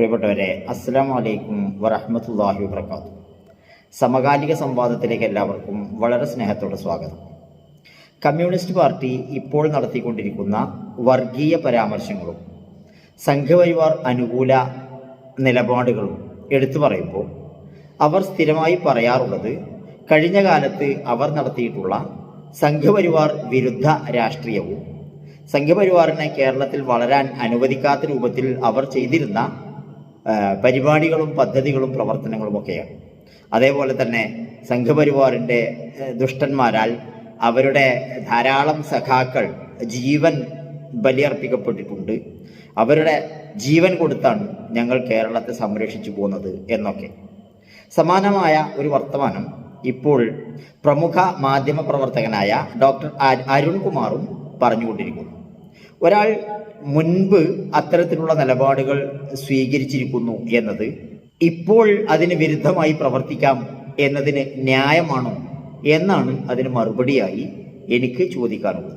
പ്രിയപ്പെട്ടവരെ അസ്സാം വലൈക്കും വറഹമത്തല്ലാഹി വബർക്കാത്തു സമകാലിക സംവാദത്തിലേക്ക് എല്ലാവർക്കും വളരെ സ്നേഹത്തോടെ സ്വാഗതം. കമ്മ്യൂണിസ്റ്റ് പാർട്ടി ഇപ്പോൾ നടത്തിക്കൊണ്ടിരിക്കുന്ന വർഗീയ പരാമർശങ്ങളും സംഘപരിവാർ അനുകൂല നിലപാടുകളും എടുത്തു പറയുമ്പോൾ അവർ സ്ഥിരമായി പറയാറുള്ളത് കഴിഞ്ഞ കാലത്ത് അവർ നടത്തിയിട്ടുള്ള സംഘപരിവാർ വിരുദ്ധ രാഷ്ട്രീയവും സംഘപരിവാറിനെ കേരളത്തിൽ വളരാൻ അനുവദിക്കാത്ത രൂപത്തിൽ അവർ ചെയ്തിരുന്ന പരിപാടികളും പദ്ധതികളും പ്രവർത്തനങ്ങളും ഒക്കെയാണ്. അതേപോലെ തന്നെ സംഘപരിവാറിന്റെ ദുഷ്ടന്മാരാൽ അവരുടെ ധാരാളം സഖാക്കൾ ജീവൻ ബലിയർപ്പിക്കപ്പെട്ടിട്ടുണ്ട്. അവരുടെ ജീവൻ കൊടുത്താണ് ഞങ്ങൾ കേരളത്തെ സംരക്ഷിച്ചു പോകുന്നത് എന്നൊക്കെ. സമാനമായ ഒരു വർത്തമാനം ഇപ്പോൾ പ്രമുഖ മാധ്യമ പ്രവർത്തകനായ ഡോക്ടർ അരുൺകുമാറും പറഞ്ഞുകൊണ്ടിരിക്കുന്നു. ഒരാൾ മുൻപ് അത്തരത്തിലുള്ള നിലപാടുകൾ സ്വീകരിച്ചിരിക്കുന്നു എന്നത് ഇപ്പോൾ അതിന് വിരുദ്ധമായി പ്രവർത്തിക്കാം എന്നതിന് ന്യായമാണോ എന്നാണ് അതിന് മറുപടിയായി എനിക്ക് ചോദിക്കാനുള്ളത്.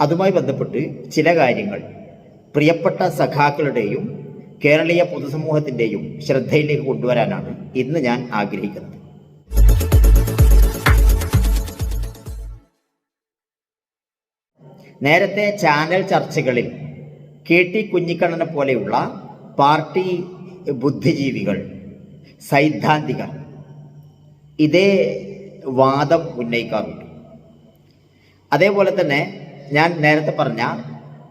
അതുമായി ബന്ധപ്പെട്ട് ചില കാര്യങ്ങൾ. പ്രിയപ്പെട്ട സഖാക്കളുടെയും കേരളീയ പൊതുസമൂഹത്തിന്റെയും ശ്രദ്ധയിലേക്ക് കൊണ്ടുവരാനാണ് ഇന്ന് ഞാൻ ആഗ്രഹിക്കുന്നത്. നേരത്തെ ചാനൽ ചർച്ചകളിൽ കെ ടി കുഞ്ഞിക്കണ്ണനെ പോലെയുള്ള പാർട്ടി ബുദ്ധിജീവികൾ സൈദ്ധാന്തികർ ഇതേ വാദം ഉന്നയിക്കാറുണ്ട്. അതേപോലെ തന്നെ ഞാൻ നേരത്തെ പറഞ്ഞ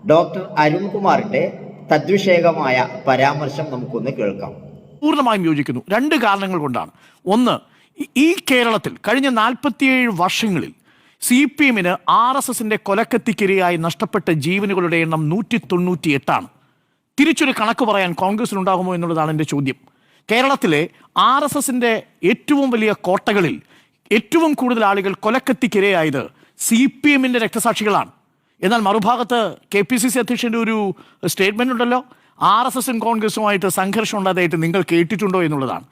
ഡോക്ടർ അരുൺകുമാറിന്റെ തദ്വിഷയകമായ പരാമർശം നമുക്കൊന്ന് കേൾക്കാം. പൂർണമായും യോജിക്കുന്നു. രണ്ട് കാരണങ്ങൾ കൊണ്ടാണ്. ഒന്ന് ഈ കേരളത്തിൽ കഴിഞ്ഞ നാൽപ്പത്തിയേഴ് വർഷങ്ങളിൽ സി പി എമ്മിന് ആർ എസ് എസിന്റെ കൊലക്കത്തിക്കിരയായി നഷ്ടപ്പെട്ട ജീവനുകളുടെ എണ്ണം നൂറ്റി തൊണ്ണൂറ്റി എട്ടാണ് തിരിച്ചൊരു കണക്ക് പറയാൻ കോൺഗ്രസിനുണ്ടാകുമോ എന്നുള്ളതാണ് എന്റെ ചോദ്യം. കേരളത്തിലെ ആർ എസ് എസിന്റെ ഏറ്റവും വലിയ കോട്ടകളിൽ ഏറ്റവും കൂടുതൽ ആളുകൾ കൊലക്കത്തിക്കിരയായത് സി പി എമ്മിന്റെ രക്തസാക്ഷികളാണ്. എന്നാൽ മറുഭാഗത്ത് കെ പി സി സി അധ്യക്ഷന്റെ ഒരു സ്റ്റേറ്റ്മെന്റ് ഉണ്ടല്ലോ. ആർ എസ് എസും കോൺഗ്രസുമായിട്ട് സംഘർഷം ഉണ്ടായതായിട്ട് നിങ്ങൾ കേട്ടിട്ടുണ്ടോ എന്നുള്ളതാണ്.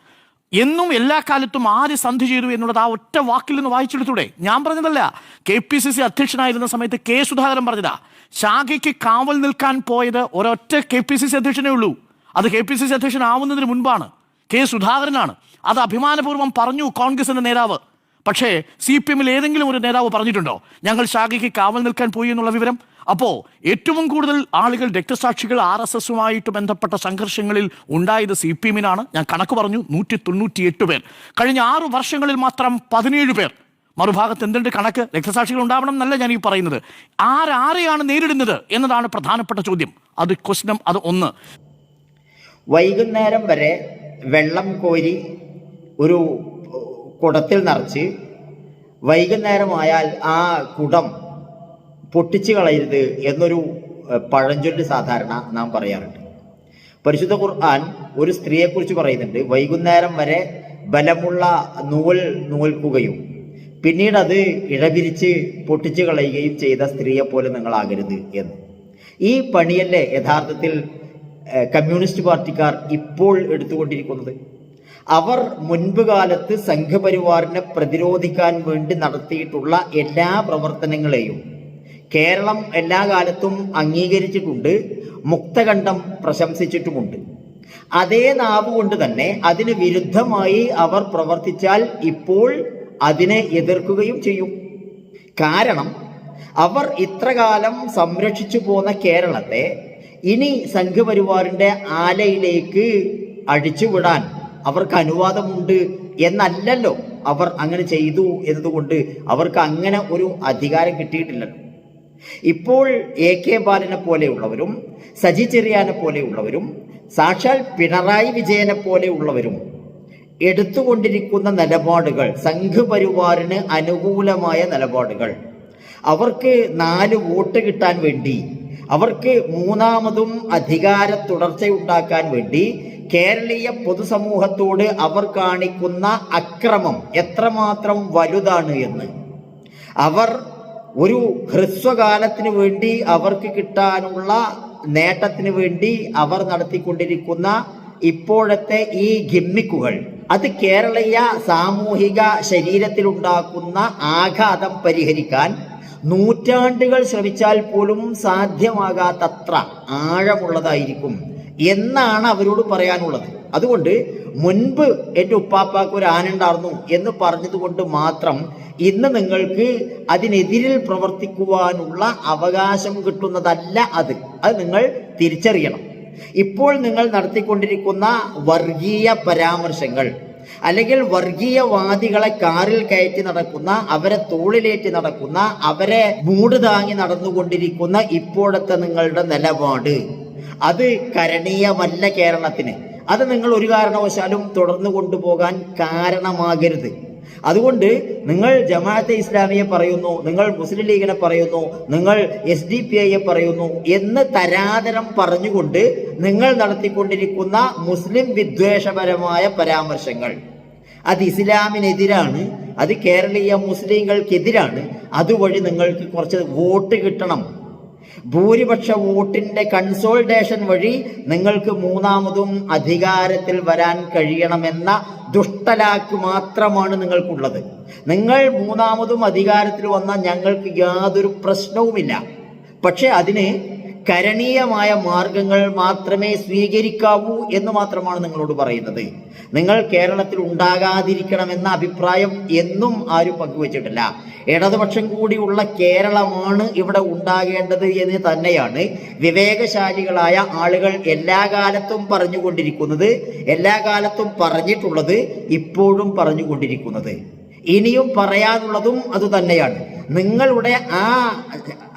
എന്നും എല്ലാ കാലത്തും ആര് സന്ധി ചെയ്തു എന്നുള്ളത് ആ ഒറ്റ വാക്കിൽ നിന്ന് വായിച്ചെടുത്തൂടെ? ഞാൻ പറഞ്ഞതല്ല. കെ പി സി സി അധ്യക്ഷനായിരുന്ന സമയത്ത് കെ സുധാകരൻ പറഞ്ഞതാ. ശാഖയ്ക്ക് കാവൽ നിൽക്കാൻ പോയത് ഒരൊറ്റ കെ പി സി സി അധ്യക്ഷനേ ഉള്ളൂ. അത് കെ പി സി സി അധ്യക്ഷനാവുന്നതിന് മുൻപാണ്. കെ സുധാകരനാണ്. അത് അഭിമാനപൂർവം പറഞ്ഞു കോൺഗ്രസിന്റെ നേതാവ്. പക്ഷേ സി പി എമ്മിൽ ഏതെങ്കിലും ഒരു നേതാവ് പറഞ്ഞിട്ടുണ്ടോ? ഞങ്ങൾ ശാഖയ്ക്ക് കാവൽ നിൽക്കാൻ പോയി എന്നുള്ള വിവരം? അപ്പോ ഏറ്റവും കൂടുതൽ ആളുകൾ രക്തസാക്ഷികൾ ആർ എസ് എസുമായിട്ട് ബന്ധപ്പെട്ട സംഘർഷങ്ങളിൽ ഉണ്ടായത് സി പി എമ്മിനാണ്. ഞാൻ കണക്ക് പറഞ്ഞു നൂറ്റി തൊണ്ണൂറ്റി എട്ട് പേർ. കഴിഞ്ഞ ആറു വർഷങ്ങളിൽ മാത്രം പതിനേഴ് പേർ. മറുഭാഗത്ത് എന്തുണ്ട് കണക്ക്? രക്തസാക്ഷികൾ ഉണ്ടാവണം എന്നല്ല ഞാൻ ഈ പറയുന്നത്. ആരാരെയാണ് നേരിടുന്നത് എന്നതാണ് പ്രധാനപ്പെട്ട ചോദ്യം. അത് ക്വസ്റ്റ്യൻ അത് ഒന്ന്. വൈകുന്നേരം വരെ വെള്ളം കോരി ഒരു കുടത്തിൽ നിറച്ച് വൈകുന്നേരമായാൽ ആ കുടം പൊട്ടിച്ചു കളയരുത് എന്നൊരു പഴഞ്ചൊല്ല് സാധാരണ നാം പറയാറുണ്ട്. പരിശുദ്ധ ഖുർആൻ ഒരു സ്ത്രീയെക്കുറിച്ച് പറയുന്നുണ്ട് വൈകുന്നേരം വരെ ബലമുള്ള നൂൽ നൂൽക്കുകയും പിന്നീട് അത് ഇഴപിരിച്ച് പൊട്ടിച്ചു കളയുകയും ചെയ്ത സ്ത്രീയെ പോലെ നിങ്ങളാകരുത് എന്ന്. ഈ പണിയല്ലേ യഥാർത്ഥത്തിൽ കമ്മ്യൂണിസ്റ്റ് പാർട്ടിക്കാർ ഇപ്പോൾ എടുത്തുകൊണ്ടിരിക്കുന്നത്? അവർ മുൻപ് കാലത്ത് സംഘപരിവാറിനെ പ്രതിരോധിക്കാൻ വേണ്ടി നടത്തിയിട്ടുള്ള എല്ലാ പ്രവർത്തനങ്ങളെയും കേരളം എല്ലാ കാലത്തും അംഗീകരിച്ചിട്ടുണ്ട് മുക്തകണ്ഠം പ്രശംസിച്ചിട്ടുമുണ്ട്. അതേ നാവ് കൊണ്ട് തന്നെ അതിന് വിരുദ്ധമായി അവർ പ്രവർത്തിച്ചാൽ ഇപ്പോൾ അതിനെ എതിർക്കുകയും ചെയ്യും. കാരണം അവർ ഇത്രകാലം സംരക്ഷിച്ചു പോന്ന കേരളത്തെ ഇനി സംഘപരിവാറിന്റെ ആലയിലേക്ക് അഴിച്ചുവിടാൻ അവർക്ക് അനുവാദമുണ്ട് എന്നല്ലല്ലോ അവർ അങ്ങനെ ചെയ്തു എന്നതുകൊണ്ട് അവർക്ക് അങ്ങനെ ഒരു അധികാരം കിട്ടിയിട്ടില്ലല്ലോ. ഇപ്പോൾ എ കെ ബാലനെ പോലെയുള്ളവരും സജി ചെറിയാനെ പോലെയുള്ളവരും സാക്ഷാൽ പിണറായി വിജയനെ പോലെയുള്ളവരും എടുത്തുകൊണ്ടിരിക്കുന്ന നിലപാടുകൾ സംഘപരിവാറിന് അനുകൂലമായ നിലപാടുകൾ. അവർക്ക് നാല് വോട്ട് കിട്ടാൻ വേണ്ടി അവർക്ക് മൂന്നാമതും അധികാര തുടർച്ചയുണ്ടാക്കാൻ വേണ്ടി കേരളീയ പൊതുസമൂഹത്തോട് അവർ കാണിക്കുന്ന അക്രമം എത്രമാത്രം വലുതാണ് എന്ന്. അവർ ഒരു ഹ്രസ്വകാലത്തിന് വേണ്ടി അവർക്ക് കിട്ടാനുള്ള നേട്ടത്തിന് വേണ്ടി അവർ നടത്തിക്കൊണ്ടിരിക്കുന്ന ഇപ്പോഴത്തെ ഈ ഗിമ്മിക്കുകൾ. അത് കേരളീയ സാമൂഹിക ശരീരത്തിലുണ്ടാക്കുന്ന ആഘാതം പരിഹരിക്കാൻ നൂറ്റാണ്ടുകൾ ശ്രമിച്ചാൽ പോലും സാധ്യമാകാത്തത്ര ആഴമുള്ളതായിരിക്കും എന്നാണ് അവരോട് പറയാനുള്ളത്. അതുകൊണ്ട് മുൻപ് എന്റെ ഉപ്പാപ്പാക്ക് ഒരു ആന ഉണ്ടായിരുന്നു എന്ന് പറഞ്ഞതുകൊണ്ട് മാത്രം ഇന്ന് നിങ്ങൾക്ക് അതിനെതിരിൽ പ്രവർത്തിക്കുവാനുള്ള അവകാശം കിട്ടുന്നതല്ല അത്. അത് നിങ്ങൾ തിരിച്ചറിയണം. ഇപ്പോൾ നിങ്ങൾ നടത്തിക്കൊണ്ടിരിക്കുന്ന വർഗീയ പരാമർശങ്ങൾ അല്ലെങ്കിൽ വർഗീയവാദികളെ കാറിൽ കയറ്റി നടക്കുന്ന അവരെ തോളിലേറ്റി നടക്കുന്ന അവരെ മൂട് താങ്ങി നടന്നുകൊണ്ടിരിക്കുന്ന ഇപ്പോഴത്തെ നിങ്ങളുടെ നിലപാട്. അത് കരണീയമല്ല കേരളത്തിന്. അത് നിങ്ങൾ ഒരു കാരണവശാലും തുടർന്നു കൊണ്ടുപോകാൻ കാരണമാകരുത്. അതുകൊണ്ട് നിങ്ങൾ ജമാഅത്തെ ഇസ്ലാമിയെ പറയുന്നു നിങ്ങൾ മുസ്ലിം ലീഗിനെ പറയുന്നു നിങ്ങൾ എസ് ഡി പി ഐയെ പറയുന്നു എന്ന് തരാതരം പറഞ്ഞുകൊണ്ട് നിങ്ങൾ നടത്തിക്കൊണ്ടിരിക്കുന്ന മുസ്ലിം വിദ്വേഷപരമായ പരാമർശങ്ങൾ. അത് ഇസ്ലാമിനെതിരാണ് അത് കേരളീയ മുസ്ലിങ്ങൾക്കെതിരാണ്. അതുവഴി നിങ്ങൾക്ക് കുറച്ച് വോട്ട് കിട്ടണം. ഭൂരിപക്ഷ വോട്ടിന്റെ കൺസോൾട്ടേഷൻ വഴി നിങ്ങൾക്ക് മൂന്നാമതും അധികാരത്തിൽ വരാൻ കഴിയണമെന്ന ദുഷ്ടലാക്ക് മാത്രമാണ് നിങ്ങൾക്കുള്ളത്. നിങ്ങൾ മൂന്നാമതും അധികാരത്തിൽ വന്നാൽ ഞങ്ങൾക്ക് യാതൊരു പ്രശ്നവുമില്ല. പക്ഷെ അതിന് കരണീയമായ മാർഗങ്ങൾ മാത്രമേ സ്വീകരിക്കാവൂ എന്ന് മാത്രമാണ് നിങ്ങളോട് പറയുന്നത്. നിങ്ങൾ കേരളത്തിൽ ഉണ്ടാകാതിരിക്കണമെന്ന അഭിപ്രായം എന്നും ആരും പങ്കുവച്ചിട്ടില്ല. ഇടതുപക്ഷം കൂടിയുള്ള കേരളമാണ് ഇവിടെ ഉണ്ടാകേണ്ടത് എന്ന് തന്നെയാണ് വിവേകശാലികളായ ആളുകൾ എല്ലാ കാലത്തും പറഞ്ഞുകൊണ്ടിരിക്കുന്നത് എല്ലാ കാലത്തും പറഞ്ഞിട്ടുള്ളത് ഇപ്പോഴും പറഞ്ഞുകൊണ്ടിരിക്കുന്നത്. ഇനിയും പറയാനുള്ളതും അതുതന്നെയാണ്. നിങ്ങളുടെ ആ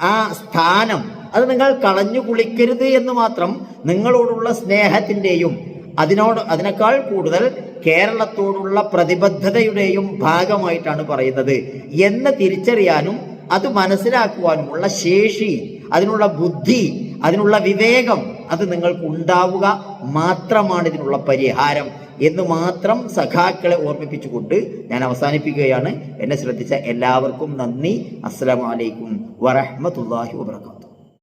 ആ സ്ഥാനം അത് നിങ്ങൾ കളഞ്ഞു കുളിക്കരുത് എന്ന് മാത്രം നിങ്ങളോടുള്ള സ്നേഹത്തിന്റെയും അതിനോട് അതിനേക്കാൾ കൂടുതൽ കേരളത്തോടുള്ള പ്രതിബദ്ധതയുടെയും ഭാഗമായിട്ടാണ് പറയുന്നത്. എന്ന് തിരിച്ചറിയാനും അത് മനസ്സിലാക്കുവാനുമുള്ള ശേഷി അതിനുള്ള ബുദ്ധി അതിനുള്ള വിവേകം അത് നിങ്ങൾക്ക് ഉണ്ടാവുക മാത്രമാണ് ഇതിനുള്ള പരിഹാരം. എന്ന് മാത്രം സഖാക്കളെ ഓർമ്മിപ്പിച്ചുകൊണ്ട് ഞാൻ അവസാനിപ്പിക്കുകയാണ്. എന്നെ ശ്രദ്ധിച്ച എല്ലാവർക്കും നന്ദി. അസ്സലാമു അലൈക്കും വറഹ്മത്തുള്ളാഹി വബർക്കാത്തു